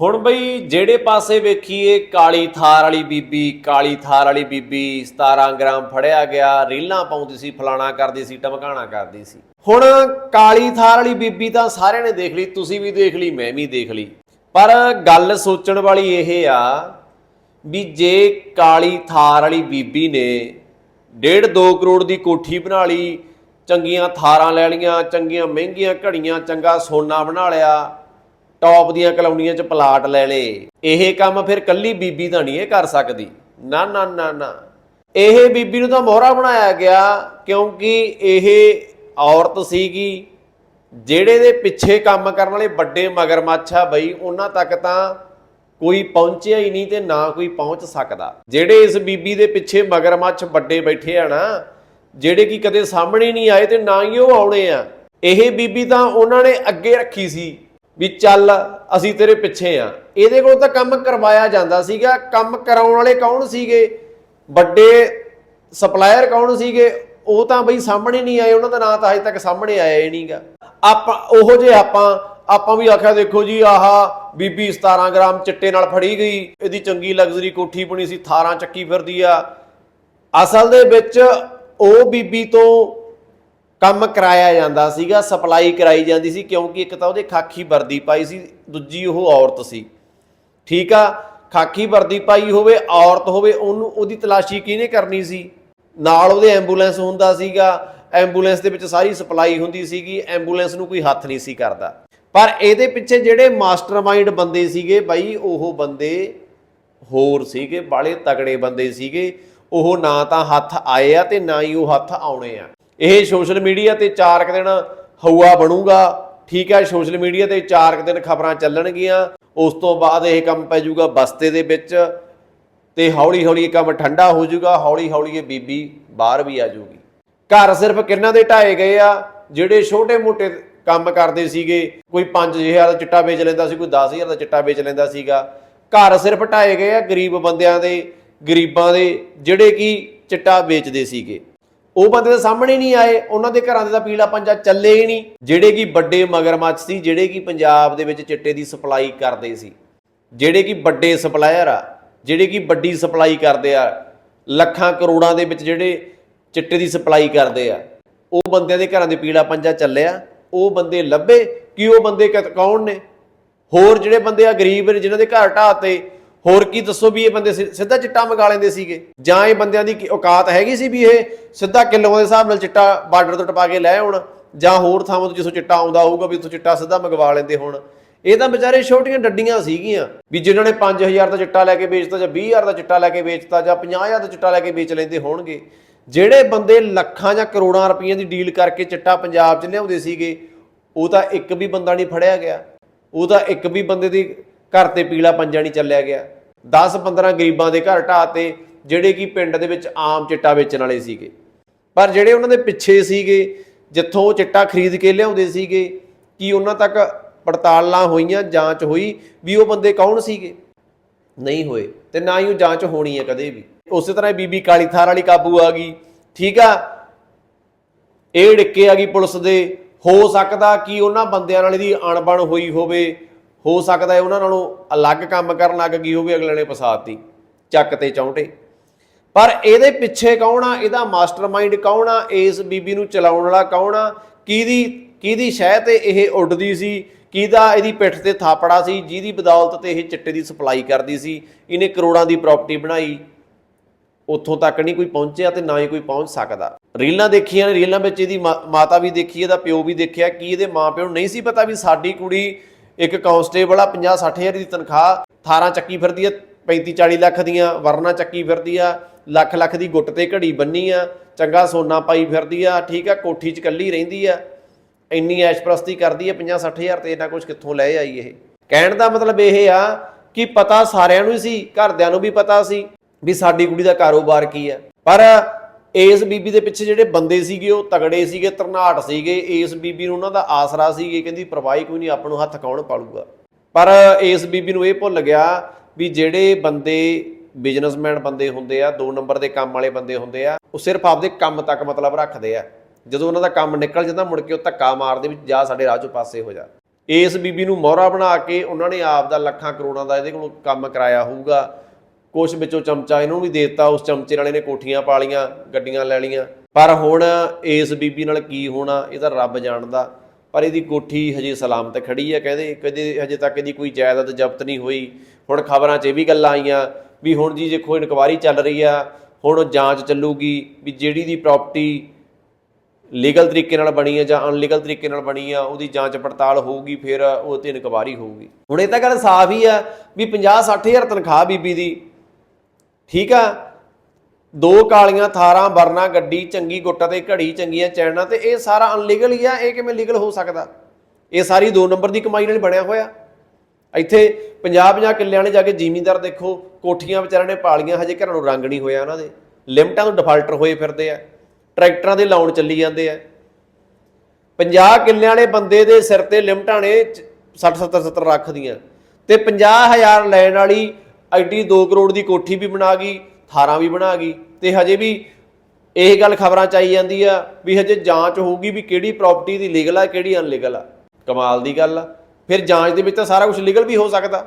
ਹੁਣ ਬਈ ਜਿਹੜੇ ਪਾਸੇ ਵੇਖੀਏ, ਕਾਲੀ ਥਾਰ ਵਾਲੀ ਬੀਬੀ, ਕਾਲੀ ਥਾਰ ਵਾਲੀ ਬੀਬੀ 17 ਗ੍ਰਾਮ ਫੜਿਆ ਗਿਆ, ਰੀਲਾਂ ਪਾਉਂਦੀ ਸੀ, ਫਲਾਣਾ ਕਰਦੀ ਸੀ, ਟਮਕਾਣਾ ਕਰਦੀ ਸੀ। ਹੁਣ ਕਾਲੀ ਥਾਰ ਵਾਲੀ ਬੀਬੀ ਤਾਂ ਸਾਰਿਆਂ ਨੇ ਦੇਖ ਲਈ, ਤੁਸੀਂ ਵੀ ਦੇਖ ਲਈ, ਮੈਂ ਵੀ ਦੇਖ ਲਈ। ਪਰ ਗੱਲ ਸੋਚਣ ਵਾਲੀ ਇਹ ਆ ਵੀ ਜੇ ਕਾਲੀ ਥਾਰ ਵਾਲੀ ਬੀਬੀ ਨੇ 1.5 2 ਕਰੋੜ ਦੀ ਕੋਠੀ ਬਣਾ ਲਈ, ਚੰਗੀਆਂ ਥਾਰਾਂ ਲੈ ਲੀਆਂ ਚੰਗੀਆਂ ਮਹਿੰਗੀਆਂ ਘੜੀਆਂ, ਚੰਗਾ ਸੋਨਾ ਬਣਾ ਲਿਆ ਟੌਪ ਦੀਆਂ ਕਲੋਨੀਆਂ 'ਚ ਪਲਾਟ ਲੈ ਲਏ ਇਹ ਕੰਮ ਫਿਰ ਕੱਲੀ ਬੀਬੀ ਤਾਂ ਨਹੀਂ ਇਹ ਕਰ ਸਕਦੀ। ਨਾ ਨਾ ਨਾ ਨਾ। ਇਹ ਬੀਬੀ ਨੂੰ ਤਾਂ ਮੋਹਰਾ ਬਣਾਇਆ ਗਿਆ ਕਿਉਂਕਿ ਇਹ ਔਰਤ ਸੀਗੀ, ਜਿਹੜੇ ਦੇ ਪਿੱਛੇ ਕੰਮ ਕਰਨ ਵਾਲੇ ਵੱਡੇ ਮਗਰਮੱਛ ਆ ਬਈ, ਉਹਨਾਂ ਤੱਕ ਤਾਂ ਕੋਈ ਪਹੁੰਚਿਆ ਹੀ ਨਹੀਂ ਤੇ ਨਾ ਕੋਈ ਪਹੁੰਚ ਸਕਦਾ। ਜਿਹੜੇ ਇਸ ਬੀਬੀ ਦੇ ਪਿੱਛੇ ਮਗਰਮੱਛ ਵੱਡੇ ਬੈਠੇ ਆ ਨਾ, ਜਿਹੜੇ ਕੀ ਕਦੇ ਸਾਹਮਣੇ ਨਹੀਂ ਆਏ ਤੇ ਨਾ ਹੀ ਉਹ ਆਉਣੇ ਆ। ਇਹ ਬੀਬੀ ਤਾਂ ਉਹਨਾਂ ਨੇ ਅੱਗੇ ਰੱਖੀ ਸੀ। ਵੀ ਚੱਲ ਅਸੀਂ ਤੇਰੇ ਪਿੱਛੇ ਆ। ਇਹਦੇ ਕੋਲ ਤਾਂ ਕੰਮ ਕਰਵਾਇਆ ਜਾਂਦਾ ਸੀਗਾ। ਕੰਮ ਕਰਾਉਣ ਵਾਲੇ ਕੌਣ ਸੀਗੇ? ਵੱਡੇ ਸਪਲਾਇਰ ਕੌਣ ਸੀਗੇ? ਉਹ ਤਾਂ ਬਈ ਸਾਹਮਣੇ ਨਹੀਂ ਆਏ। ਉਹਨਾਂ ਦਾ ਨਾਂ ਤਾਂ ਅਜੇ ਤੱਕ ਸਾਹਮਣੇ ਆਇਆ ਹੀ ਨਹੀਂਗਾ। ਆਪਾਂ, ਉਹੋ ਜੇ ਆਪਾਂ ਆਪਾਂ ਵੀ ਆਖਿਆ, ਦੇਖੋ ਜੀ, ਆਹ ਬੀਬੀ 17 ਗ੍ਰਾਮ ਚਿੱਟੇ ਨਾਲ ਫੜੀ ਗਈ। ਇਹਦੀ ਚੰਗੀ ਲਗਜ਼ਰੀ ਕੋਠੀ ਬਣੀ ਸੀ, ਥਾਰਾਂ ਚੱਕੀ ਫਿਰਦੀ ਆ। ਅਸਲ ਦੇ ਵਿੱਚ ਉਹ ਬੀਬੀ ਤੋਂ ਕੰਮ ਕਰਾਇਆ ਜਾਂਦਾ ਸੀਗਾ, ਸਪਲਾਈ ਕਰਾਈ ਜਾਂਦੀ ਸੀ, ਕਿਉਂਕਿ ਇੱਕ ਤਾਂ ਉਹਦੇ ਖਾਕੀ ਵਰਦੀ ਪਾਈ ਸੀ, ਦੂਜੀ ਉਹ ਔਰਤ ਸੀ। ਠੀਕ ਆ ਖਾਕੀ ਵਰਦੀ ਪਾਈ ਹੋਵੇ, ਔਰਤ ਹੋਵੇ, ਉਹਨੂੰ ਉਹਦੀ ਤਲਾਸ਼ੀ ਕਿਹਨੇ ਕਰਨੀ ਸੀ? ਨਾਲ ਉਹਦੇ ਐਂਬੂਲੈਂਸ ਹੁੰਦਾ ਸੀਗਾ, ਐਂਬੂਲੈਂਸ ਦੇ ਵਿੱਚ ਸਾਰੀ ਸਪਲਾਈ ਹੁੰਦੀ ਸੀਗੀ, ਐਂਬੂਲੈਂਸ ਨੂੰ ਕੋਈ ਹੱਥ ਨਹੀਂ ਸੀ ਕਰਦਾ। ਪਰ ਇਹਦੇ ਪਿੱਛੇ ਜਿਹੜੇ ਮਾਸਟਰਮਾਈਂਡ ਬੰਦੇ ਸੀਗੇ ਬਾਈ, ਉਹ ਬੰਦੇ ਹੋਰ ਸੀਗੇ ਬਾਲੇ ਤਗੜੇ ਬੰਦੇ ਸੀਗੇ, ਉਹ ਨਾ ਤਾਂ ਹੱਥ ਆਏ ਆ ਤੇ ਨਾ ਹੀ ਉਹ ਹੱਥ ਆਉਣੇ ਆ। ਇਹ ਸੋਸ਼ਲ ਮੀਡੀਆ ਤੇ ਚਾਰ ਕੁ ਦਿਨ ਹਊਆ ਬਣੂਗਾ। ਠੀਕ ਹੈ, ਸੋਸ਼ਲ ਮੀਡੀਆ ਤੇ ਚਾਰ ਕੁ ਦਿਨ ਖਬਰਾਂ ਚੱਲਣਗੀਆਂ। ਉਸ ਤੋਂ ਬਾਅਦ ਇਹ ਕੰਮ ਪੈ ਜਾਊਗਾ ਬਸਤੇ ਦੇ ਵਿੱਚ ਤੇ ਹੌਲੀ ਹੌਲੀ ਇਹ ਕੰਮ ਠੰਡਾ ਹੋ ਜਾਊਗਾ। ਹੌਲੀ ਹੌਲੀ ਇਹ ਬੀਬੀ ਬਾਹਰ ਵੀ ਆ ਜਾਊਗੀ। ਘਰ ਸਿਰਫ ਕਿੰਨਾਂ ਦੇ ਢਾਏ ਗਏ ਆ? ਜਿਹੜੇ ਛੋਟੇ ਮੋਟੇ ਕੰਮ ਕਰਦੇ ਸੀਗੇ, ਕੋਈ 5000 ਦਾ ਚਿੱਟਾ ਵੇਚ ਲੈਂਦਾ ਸੀ, ਕੋਈ 10000 ਦਾ ਚਿੱਟਾ ਵੇਚ ਲੈਂਦਾ ਸੀਗਾ। ਘਰ ਸਿਰਫ ਢਾਏ ਗਏ ਆ ਗਰੀਬ ਬੰਦਿਆਂ ਦੇ, ਗਰੀਬਾਂ ਦੇ, ਜਿਹੜੇ ਕਿ ਚਿੱਟਾ ਵੇਚਦੇ ਸੀਗੇ। ਉਹ ਬੰਦੇ ਦੇ ਸਾਹਮਣੇ ਨਹੀਂ ਆਏ, ਉਹਨਾਂ ਦੇ ਘਰਾਂ ਦੇ ਤਾਂ ਪੀਲਾ ਪੰਜਾ ਚੱਲੇ ਹੀ ਨਹੀਂ। ਜਿਹੜੇ ਕਿ ਵੱਡੇ ਮਗਰਮੱਛ ਸੀ, ਜਿਹੜੇ ਕਿ ਪੰਜਾਬ ਦੇ ਵਿੱਚ ਚਿੱਟੇ ਦੀ ਸਪਲਾਈ ਕਰਦੇ ਸੀ। ਜਿਹੜੇ ਕਿ ਵੱਡੇ ਸਪਲਾਇਰ ਆ, ਜਿਹੜੇ ਕਿ ਵੱਡੀ ਸਪਲਾਈ ਕਰਦੇ ਆ, ਲੱਖਾਂ ਕਰੋੜਾਂ ਦੇ ਵਿੱਚ ਜਿਹੜੇ ਚਿੱਟੇ ਦੀ ਸਪਲਾਈ ਕਰਦੇ ਆ, ਉਹ ਬੰਦਿਆਂ ਦੇ ਘਰਾਂ ਦੇ ਪੀਲਾ ਪੰਜਾ ਚੱਲਿਆ ਉਹ ਬੰਦੇ ਲੱਭੇ ਕਿ ਉਹ ਬੰਦੇ ਕ- ਕੌਣ ਨੇ? ਹੋਰ ਜਿਹੜੇ ਬੰਦੇ ਆ ਗਰੀਬ ਨੇ, ਜਿਨ੍ਹਾਂ ਦੇ ਘਰ ਢਾਤੇ ਹੋਰ ਕੀ ਦੱਸੋ ਵੀ ਇਹ ਬੰਦੇ ਸਿ- ਸਿੱਧਾ ਚਿੱਟਾ ਮੰਗਾ ਲੈਂਦੇ ਸੀਗੇ? ਜਾਂ ਇਹ ਬੰਦਿਆਂ ਦੀ ਕੀ ਔਕਾਤ ਹੈਗੀ ਸੀ ਵੀ ਇਹ ਸਿੱਧਾ ਕਿਲੋਆਂ ਦੇ ਹਿਸਾਬ ਨਾਲ ਚਿੱਟਾ ਬਾਰਡਰ ਤੋਂ ਟਪਾ ਕੇ ਲੈ ਆਉਣ? ਜਾਂ ਹੋਰ ਥਾਵਾਂ ਤੋਂ ਜਿੱਥੋਂ ਚਿੱਟਾ ਆਉਂਦਾ ਹੋਊਗਾ ਵੀ ਉੱਥੋਂ ਚਿੱਟਾ ਸਿੱਧਾ ਮੰਗਵਾ ਲੈਂਦੇ ਹੋਣ? ਇਹ ਤਾਂ ਵਿਚਾਰੇ ਛੋਟੀਆਂ ਡੱਡੀਆਂ ਸੀਗੀਆਂ, ਵੀ ਜਿਨ੍ਹਾਂ ਨੇ 5000 ਦਾ ਚਿੱਟਾ ਲੈ ਕੇ ਵੇਚਤਾ ਜਾਂ 20000 ਦਾ ਚਿੱਟਾ ਲੈ ਕੇ ਵੇਚਤਾ ਜਾਂ 50000 ਦਾ ਚਿੱਟਾ ਲੈ ਕੇ ਵੇਚ ਲੈਂਦੇ ਹੋਣਗੇ। ਜਿਹੜੇ ਬੰਦੇ ਲੱਖਾਂ ਜਾਂ ਕਰੋੜਾਂ ਰੁਪਈਆਂ ਦੀ ਡੀਲ ਕਰਕੇ ਚਿੱਟਾ ਪੰਜਾਬ 'ਚ ਲਿਆਉਂਦੇ ਸੀਗੇ, ਉਹ ਤਾਂ ਇੱਕ ਵੀ ਬੰਦਾ ਨਹੀਂ ਫੜਿਆ ਗਿਆ। ਉਹ ਤਾਂ ਇੱਕ ਵੀ ਬੰਦੇ ਦੀ ਘਰ ਤੇ ਪੀਲਾ ਪੰਜਾ ਨਹੀਂ ਚੱਲਿਆ ਗਿਆ। 10 15 ਗਰੀਬਾਂ ਦੇ ਘਰ ਢਾਹ ਤੇ ਜਿਹੜੇ ਕਿ ਪਿੰਡ ਦੇ ਵਿੱਚ ਆਮ ਚਿੱਟਾ ਵੇਚਣ ਵਾਲੇ ਸੀਗੇ। ਪਰ ਜਿਹੜੇ ਉਹਨਾਂ ਦੇ ਪਿੱਛੇ ਸੀਗੇ, ਜਿੱਥੋਂ ਉਹ ਚਿੱਟਾ ਖਰੀਦ ਕੇ ਲਿਆਉਂਦੇ ਸੀਗੇ, ਕਿ ਉਹਨਾਂ ਤੱਕ ਪੜਤਾਲਾਂ ਹੋਈਆਂ, ਜਾਂਚ ਹੋਈ ਵੀ ਉਹ ਬੰਦੇ ਕੌਣ ਸੀਗੇ? ਨਹੀਂ ਹੋਏ ਤੇ ਨਾ ਹੀ ਉਹ ਜਾਂਚ ਹੋਣੀ ਹੈ ਕਦੇ ਵੀ। ਉਸੇ ਤਰ੍ਹਾਂ ਇਹ ਬੀਬੀ ਕਾਲੀ ਥਾਰ ਵਾਲੀ ਕਾਬੂ ਆ ਗਈ। ਠੀਕ ਆ? ਇਹ ਡਿੱਕੇ ਆ ਗਈ ਪੁਲਿਸ ਦੇ। ਹੋ ਸਕਦਾ ਕਿ ਉਹਨਾਂ ਬੰਦਿਆਂ ਨਾਲ ਇਹਦੀ ਅਣਬਣ ਹੋਈ ਹੋਵੇ। ਹੋ ਸਕਦਾ ਹੈ ਉਹਨਾਂ ਨਾਲੋਂ ਅਲੱਗ ਕੰਮ ਕਰਨ ਲੱਗ ਗਈ ਹੋਵੇ ਅਗਲੇ ਨੇ ਫਸਾਤੀ ਚੱਕ ਤੇ ਚੌਂਟੇ। ਪਰ ਇਹਦੇ ਪਿੱਛੇ ਕੌਣ ਆ? ਇਹਦਾ ਮਾਸਟਰਮਾਈਂਡ ਕੌਣ ਆ? ਇਸ ਬੀਬੀ ਨੂੰ ਚਲਾਉਣ ਵਾਲਾ ਕੌਣ ਆ? ਕਿਹਦੀ ਕਿਹਦੀ ਸ਼ਹਿ ਤੇ ਇਹ ਉੱਡਦੀ ਸੀ? ਕਿਹਦਾ ਇਹਦੀ ਪਿੱਠ ਤੇ ਥਾਪੜਾ ਸੀ? ਜਿਹਦੀ ਬਦੌਲਤ ਤੇ ਇਹ ਚਿੱਟੇ ਦੀ ਸਪਲਾਈ ਕਰਦੀ ਸੀ? ਇਹਨੇ ਕਰੋੜਾਂ ਦੀ ਪ੍ਰਾਪਰਟੀ ਬਣਾਈ। ਉੱਥੋਂ ਤੱਕ ਨਹੀਂ ਕੋਈ ਪਹੁੰਚਿਆ ਤੇ ਨਾ ਹੀ ਕੋਈ ਪਹੁੰਚ ਸਕਦਾ। ਰੀਲਾਂ ਦੇਖੀਆਂ ਨੇ, ਰੀਲਾਂ ਵਿੱਚ ਇਹਦੀ ਮਾ- ਮਾਤਾ ਵੀ ਦੇਖੀ, ਇਹਦਾ ਪਿਓ ਵੀ ਦੇਖਿਆ। ਕਿ ਇਹਦੇ ਮਾਪਿਓ ਨੂੰ ਨਹੀਂ ਸੀ ਪਤਾ ਵੀ ਸਾਡੀ ਕੁੜੀ ਇੱਕ ਕਾਂਸਟੇਬਲ ਆ 50 60 ਹਜ਼ਾਰ ਦੀ ਤਨਖਾਹ 18 ਚੱਕੀ ਫਿਰਦੀ ਆ 35 40 ਲੱਖ ਦੀਆਂ ਵਰਨਾ ਚੱਕੀ ਫਿਰਦੀ ਆ, ਲੱਖ ਲੱਖ ਦੀ ਗੁੱਟ ਤੇ ਘੜੀ ਬੰਨੀ ਆ, ਚੰਗਾ ਸੋਨਾ ਪਾਈ ਫਿਰਦੀ ਆ, ਠੀਕ ਆ, ਕੋਠੀ 'ਚ ਕੱਲੀ ਰਹਿੰਦੀ ਆ, ਇੰਨੀ ਐਸ਼ਪ੍ਰਸਤੀ ਕਰਦੀ ਆ 50 60 ਹਜ਼ਾਰ ਤੇ ਇਹਨਾਂ ਕੁਝ ਕਿੱਥੋਂ ਲੈ ਆਈ ਇਹ? ਕਹਿਣ ਦਾ ਮਤਲਬ ਇਹ ਆ ਕਿ ਪਤਾ ਸਾਰਿਆਂ ਨੂੰ ਹੀ ਸੀ, ਘਰਦਿਆਂ ਨੂੰ ਵੀ ਪਤਾ ਸੀ ਵੀ ਸਾਡੀ ਕੁੜੀ ਦਾ ਕਾਰੋਬਾਰ ਕੀ ਆ। ਪਰ ਇਸ ਬੀਬੀ ਦੇ ਪਿੱਛੇ ਜਿਹੜੇ ਬੰਦੇ ਸੀਗੇ, ਉਹ ਤਗੜੇ ਸੀਗੇ ਤਰਨਾਟ ਸੀਗੇ, ਇਸ ਬੀਬੀ ਨੂੰ ਉਹਨਾਂ ਦਾ ਆਸਰਾ ਸੀਗੇ, ਕਹਿੰਦੀ ਪਰਵਾਹੀ ਕੋਈ ਨਹੀਂ, ਆਪ ਨੂੰ ਹੱਥ ਕੌਣ ਪਾਲੂਗਾ? ਪਰ ਇਸ ਬੀਬੀ ਨੂੰ ਇਹ ਭੁੱਲ ਗਿਆ ਵੀ ਜਿਹੜੇ ਬੰਦੇ ਬਿਜ਼ਨਸਮੈਨ ਬੰਦੇ ਹੁੰਦੇ ਆ, ਦੋ ਨੰਬਰ ਦੇ ਕੰਮ ਵਾਲੇ ਬੰਦੇ ਹੁੰਦੇ ਆ, ਉਹ ਸਿਰਫ ਆਪਦੇ ਕੰਮ ਤੱਕ ਮਤਲਬ ਰੱਖਦੇ ਆ। ਜਦੋਂ ਉਹਨਾਂ ਦਾ ਕੰਮ ਨਿਕਲ ਜਾਂਦਾ, ਮੁੜ ਕੇ ਉਹ ਧੱਕਾ ਮਾਰਦੇ ਵੀ ਜਾ ਸਾਡੇ ਰਾਹ ਚੋਂ ਪਾਸੇ ਹੋ ਜਾ। ਇਸ ਬੀਬੀ ਨੂੰ ਮੋਹਰਾ ਬਣਾ ਕੇ ਉਹਨਾਂ ਨੇ ਆਪ ਦਾ ਲੱਖਾਂ ਕਰੋੜਾਂ ਦਾ ਇਹਦੇ ਕੋਲੋਂ ਕੰਮ ਕਰਾਇਆ ਹੋਊਗਾ। ਕੁਛ ਵਿੱਚੋਂ ਚਮਚਾ ਇਹਨੂੰ ਵੀ ਦੇਤਾ, ਉਸ ਚਮਚੇ ਨਾਲ ਇਹਨੇ ਕੋਠੀਆਂ ਪਾ ਲੀਆਂ ਗੱਡੀਆਂ ਲੈ ਲੀਆਂ ਪਰ ਹੁਣ ਇਸ ਬੀਬੀ ਨਾਲ ਕੀ ਹੋਣਾ, ਇਹ ਤਾਂ ਰੱਬ ਜਾਣਦਾ। ਪਰ ਇਹਦੀ ਕੋਠੀ ਹਜੇ ਸਲਾਮਤ ਖੜੀ ਹੈ ਕਹਿੰਦੇ ਕਦੇ ਹਜੇ ਤੱਕ ਇਹਦੀ ਕੋਈ ਜਾਇਦਾਦ ਜ਼ਬਤ ਨਹੀਂ ਹੋਈ। ਹੁਣ ਖਬਰਾਂ 'ਚ ਇਹ ਵੀ ਗੱਲਾਂ ਆਈਆਂ ਵੀ ਹੁਣ ਜੀ ਦੇਖੋ, ਇਨਕੁਆਰੀ ਚੱਲ ਰਹੀ ਆ, ਹੁਣ ਜਾਂਚ ਚੱਲੂਗੀ ਵੀ ਜਿਹੜੀ ਦੀ ਪ੍ਰਾਪਰਟੀ ਲੀਗਲ ਤਰੀਕੇ ਨਾਲ ਬਣੀ ਹੈ ਜਾਂ ਅਨਲੀਗਲ ਤਰੀਕੇ ਨਾਲ ਬਣੀ ਆ, ਉਹਦੀ ਜਾਂਚ ਪੜਤਾਲ ਹੋਊਗੀ, ਫਿਰ ਉਹ ਤੇ ਇਨਕੁਆਰੀ ਹੋਊਗੀ। ਹੁਣ ਇਹ ਤਾਂ ਗੱਲ ਸਾਫ਼ ਹੀ ਆ ਵੀ 50 60000 ਤਨਖਾਹ ਬੀਬੀ ਦੀ ਠੀਕ ਆ? ਦੋ ਕਾਲੀਆਂ ਥਾਰਾਂ, ਵਰਨਾ ਗੱਡੀ, ਚੰਗੀ ਗੁੱਟ ਤੇ ਘੜੀ, ਚੰਗੀਆਂ ਚੈਨਾਂ ਤੇ ਇਹ ਸਾਰਾ ਅਨਲੀਗਲ ਹੀ ਆ, ਇਹ ਕਿਵੇਂ ਲੀਗਲ ਹੋ ਸਕਦਾ? ਇਹ ਸਾਰੀ ਦੋ ਨੰਬਰ ਦੀ ਕਮਾਈ ਨਾਲ ਬਣਿਆ ਹੋਇਆ। ਇੱਥੇ 50-50 ਕਿੱਲਿਆਂ ਨੇ ਜਾ ਕੇ ਜ਼ਿਮੀਂਦਾਰ ਦੇਖੋ, ਕੋਠੀਆਂ ਵਿਚਾਰਿਆਂ ਨੇ ਪਾਲੀਆਂ, ਹਜੇ ਘਰਾਂ ਨੂੰ ਰੰਗ ਨਹੀਂ ਹੋਇਆ ਉਹਨਾਂ ਦੇ। ਲਿਮਟਾਂ ਤੋਂ ਡਿਫਾਲਟਰ ਹੋਏ ਫਿਰਦੇ ਆ, ਟਰੈਕਟਰਾਂ ਦੇ ਲਾਉਣ ਚੱਲੀ ਜਾਂਦੇ ਆ। 50 ਕਿੱਲਿਆਂ ਵਾਲੇ ਬੰਦੇ ਦੇ ਸਿਰ ਤੇ ਲਿਮਟਾਂ ਨੇ 60 70 70 ਰੱਖ ਦੀਆਂ। ਤੇ 50000 ਲੈਣ ਵਾਲੀ ਐਡੀ 2 ਕਰੋੜ ਦੀ ਕੋਠੀ ਵੀ ਬਣਾ ਗਈ, ਥਾਰਾਂ ਵੀ ਬਣਾ ਗਈ, ਤੇ ਹਜੇ ਵੀ ਇਹ ਗੱਲ ਖਬਰਾਂ ਚ ਆਈ ਜਾਂਦੀ ਆ ਵੀ ਹਜੇ ਜਾਂਚ ਹੋਊਗੀ ਵੀ ਕਿਹੜੀ ਪ੍ਰਾਪਰਟੀ ਦੀ ਲੀਗਲ ਆ, ਕਿਹੜੀ ਅਨਲੀਗਲ ਆ। ਕਮਾਲ ਦੀ ਗੱਲ ਆ। ਫਿਰ ਜਾਂਚ ਦੇ ਵਿੱਚ ਤਾਂ ਸਾਰਾ ਕੁਝ ਲੀਗਲ ਵੀ ਹੋ ਸਕਦਾ।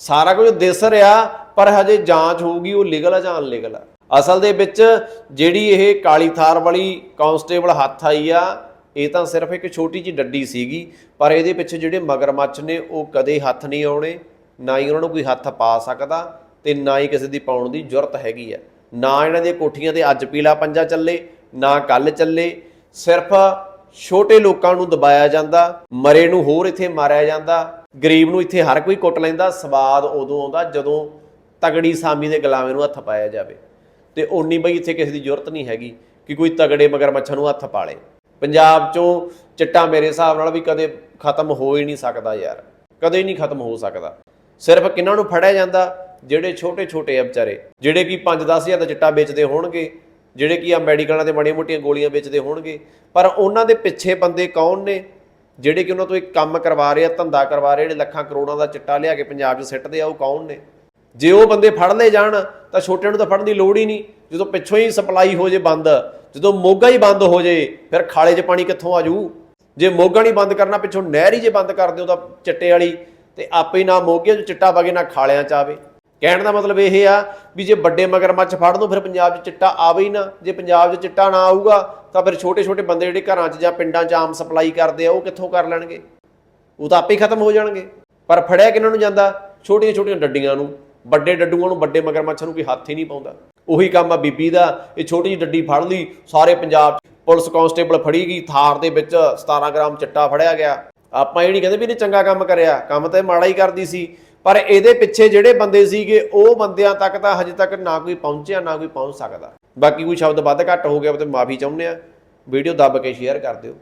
ਸਾਰਾ ਕੁਝ ਦਿਸ ਰਿਹਾ, ਪਰ ਹਜੇ ਜਾਂਚ ਹੋਊਗੀ ਉਹ ਲੀਗਲ ਆ ਜਾਂ ਅਨਲੀਗਲ ਆ। ਅਸਲ ਦੇ ਵਿੱਚ ਜਿਹੜੀ ਇਹ ਕਾਲੀ ਥਾਰ ਵਾਲੀ ਕਾਂਸਟੇਬਲ ਹੱਥ ਆਈ ਆ, ਇਹ ਤਾਂ ਸਿਰਫ ਇੱਕ ਛੋਟੀ ਜਿਹੀ ਡੱਡੀ ਸੀਗੀ, ਪਰ ਇਹਦੇ ਪਿੱਛੇ ਜਿਹੜੇ ਮਗਰਮੱਛ ਨੇ, ਉਹ ਕਦੇ ਹੱਥ ਨਹੀਂ ਆਉਣੇ। ਨਾ ਹੀ ਉਹਨਾਂ ਨੂੰ ਕੋਈ ਹੱਥ ਪਾ ਸਕਦਾ ਤੇ ਨਾ ਹੀ ਕਿਸੇ ਦੀ ਪਾਉਣ ਦੀ ਜ਼ਰੂਰਤ ਹੈਗੀ ਆ ਨਾ ਇਹਨਾਂ ਦੀਆਂ ਕੋਠੀਆਂ ਤੇ ਅੱਜ ਪੀਲਾ ਪੰਜਾ ਚੱਲੇ, ਨਾ ਕੱਲ ਚੱਲੇ, ਸਿਰਫ ਛੋਟੇ ਲੋਕਾਂ ਨੂੰ ਦਬਾਇਆ ਜਾਂਦਾ, ਮਰੇ ਨੂੰ ਹੋਰ ਇੱਥੇ ਮਾਰਿਆ ਜਾਂਦਾ, ਗਰੀਬ ਨੂੰ ਇੱਥੇ ਹਰ ਕੋਈ ਕੁੱਟ ਲੈਂਦਾ, ਸਵਾਦ ਉਦੋਂ ਆਉਂਦਾ ਜਦੋਂ ਤਗੜੀ ਸਾਮੀ ਦੇ ਗੁਲਾਮੇ ਨੂੰ ਹੱਥ ਪਾਇਆ ਜਾਵੇ। ਤੇ ਓਨੀ ਬਈ ਇੱਥੇ ਕਿਸੇ ਦੀ ਜ਼ਰੂਰਤ ਨਹੀਂ ਹੈਗੀ ਕਿ ਕੋਈ ਤਗੜੇ ਮਗਰਮੱਛਾਂ ਨੂੰ ਹੱਥ ਪਾਲੇ। ਪੰਜਾਬ ਚੋਂ ਚਿੱਟਾ ਮੇਰੇ ਹਿਸਾਬ ਨਾਲ ਵੀ ਕਦੇ ਖਤਮ ਹੋ ਹੀ ਨਹੀਂ ਸਕਦਾ ਯਾਰ। ਕਦੇ ਨਹੀਂ ਖਤਮ ਹੋ ਸਕਦਾ। ਸਿਰਫ ਕਿਹਨਾਂ ਨੂੰ ਫੜਿਆ ਜਾਂਦਾ? ਜਿਹੜੇ ਛੋਟੇ ਛੋਟੇ ਆ ਵਿਚਾਰੇ। ਜਿਹੜੇ ਕਿ 5-10 ਹਜ਼ਾਰ ਦਾ ਚਿੱਟਾ ਵੇਚਦੇ ਹੋਣਗੇ, ਜਿਹੜੇ ਕਿ ਆ ਮੈਡੀਕਲਾਂ ਤੇ ਮਾੜੀਆਂ ਮੋਟੀਆਂ ਗੋਲੀਆਂ ਵੇਚਦੇ ਹੋਣਗੇ। ਪਰ ਉਹਨਾਂ ਦੇ ਪਿੱਛੇ ਬੰਦੇ ਕੌਣ ਨੇ? ਜਿਹੜੇ ਕਿ ਉਹਨਾਂ ਤੋਂ ਇੱਕ ਕੰਮ ਕਰਵਾ ਰਹੇ ਆ, ਧੰਦਾ ਕਰਵਾ ਰਹੇ ਜਿਹੜੇ ਲੱਖਾਂ ਕਰੋੜਾਂ ਦਾ ਚਿੱਟਾ ਲਿਆ ਕੇ ਪੰਜਾਬ 'ਚ ਸਿੱਟਦੇ ਆ, ਉਹ ਕੌਣ ਨੇ? ਜੇ ਉਹ ਬੰਦੇ ਫੜ ਲਏ ਜਾਣ, ਤਾਂ ਛੋਟਿਆਂ ਨੂੰ ਤਾਂ ਫੜਨ ਦੀ ਲੋੜ ਹੀ ਨਹੀਂ। ਜਦੋਂ ਪਿੱਛੋਂ ਹੀ ਸਪਲਾਈ ਹੋ ਜੇ ਬੰਦ, ਜਦੋਂ ਮੋਗਾ ਹੀ ਬੰਦ ਹੋ ਜੇ, ਫਿਰ ਖਾਲੇ 'ਚ ਪਾਣੀ ਕਿੱਥੋਂ ਆਜੂ ਜੇ ਮੋਗਾ ਨਹੀਂ ਬੰਦ ਕਰਨਾ, ਪਿੱਛੋਂ ਨਹਿਰ ਹੀ ਜੇ ਬੰਦ ਕਰ ਦਿਓ ਤਾਂ ਚਿੱਟੇ ਵਾਲੀ ਤੇ ਆਪੇ ਨਾ ਮੋਗੇ 'ਚ ਚਿੱਟਾ ਵਗੇ ਨਾ ਖਾਲਿਆਂ 'ਚ ਆਵੇ। ਕਹਿਣ ਦਾ ਮਤਲਬ ਇਹ ਆ ਵੀ ਜੇ ਵੱਡੇ ਮਗਰਮੱਛ ਫੜ ਦੋ ਫਿਰ ਪੰਜਾਬ 'ਚ ਚਿੱਟਾ ਆਵੇ ਹੀ ਨਾ। ਜੇ ਪੰਜਾਬ 'ਚ ਚਿੱਟਾ ਨਾ ਆਊਗਾ, ਤਾਂ ਫਿਰ ਛੋਟੇ ਛੋਟੇ ਬੰਦੇ ਜਿਹੜੇ ਘਰਾਂ 'ਚ ਜਾਂ ਪਿੰਡਾਂ 'ਚ ਆਮ ਸਪਲਾਈ ਕਰਦੇ ਆ, ਉਹ ਕਿੱਥੋਂ ਕਰ ਲੈਣਗੇ? ਉਹ ਤਾਂ ਆਪੇ ਹੀ ਖਤਮ ਹੋ ਜਾਣਗੇ। ਪਰ ਫੜਿਆ ਕਿਹਨਾਂ ਨੂੰ ਜਾਂਦਾ? ਛੋਟੀਆਂ ਛੋਟੀਆਂ ਡੱਡੀਆਂ ਨੂੰ। ਵੱਡੇ ਡੱਡੂਆਂ ਨੂੰ ਵੱਡੇ ਮਗਰਮੱਛਾਂ ਨੂੰ ਕੋਈ ਹੱਥ ਹੀ ਨਹੀਂ ਪਾਉਂਦਾ। ਉਹੀ ਕੰਮ ਆ ਬੀਬੀ ਦਾ। ਇਹ ਛੋਟੀ ਜਿਹੀ ਡੱਡੀ ਫੜ ਲਈ, ਸਾਰੇ ਪੰਜਾਬ ਪੁਲਿਸ ਕਾਂਸਟੇਬਲ ਫੜੀ ਗਈ। ਥਾਰ ਦੇ ਵਿੱਚ 17 ਗ੍ਰਾਮ ਚਿੱਟਾ ਫੜਿਆ ਗਿਆ। ਆਪਾਂ ਇਹ ਨਹੀਂ ਕਹਿੰਦੇ ਵੀ ਇਹਨੇ ਚੰਗਾ ਕੰਮ ਕਰਿਆ, ਕੰਮ ਤਾਂ ਮਾੜਾ ਹੀ ਕਰਦੀ ਸੀ, ਪਰ ਇਹਦੇ ਪਿੱਛੇ ਜਿਹੜੇ ਬੰਦੇ ਸੀਗੇ, ਉਹ ਬੰਦਿਆਂ ਤੱਕ ਤਾਂ ਹਜੇ ਤੱਕ ਨਾ ਕੋਈ ਪਹੁੰਚਿਆ, ਨਾ ਕੋਈ ਪਹੁੰਚ ਸਕਦਾ। ਬਾਕੀ ਕੋਈ ਸ਼ਬਦ ਵੱਧ ਘੱਟ ਹੋ ਗਿਆ ਤੇ ਮਾਫੀ ਚਾਹੁੰਦੇ ਆ। ਵੀਡੀਓ ਦੱਬ ਕੇ ਸ਼ੇਅਰ ਕਰ ਦਿਓ।